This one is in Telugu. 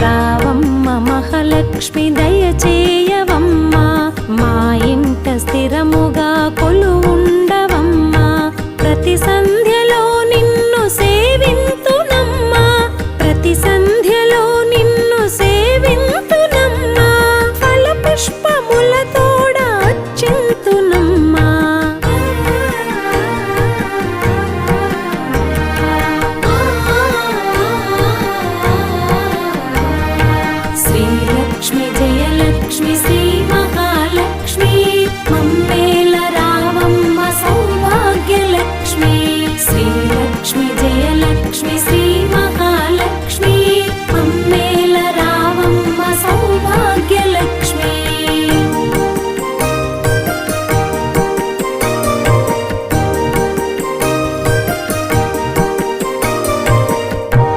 రావమ్మ మహాలక్ష్మి దయచేయవమ్మ. మా ఇంట స్థిరముగా ఉండవమ్మ ప్రతి సంద लक्ष्मि जय लक्ष्मि श्री महालक्ष्मी मम्मेल रामम्म सौभाग्यलक्ष्मी श्रीलक्ष्मि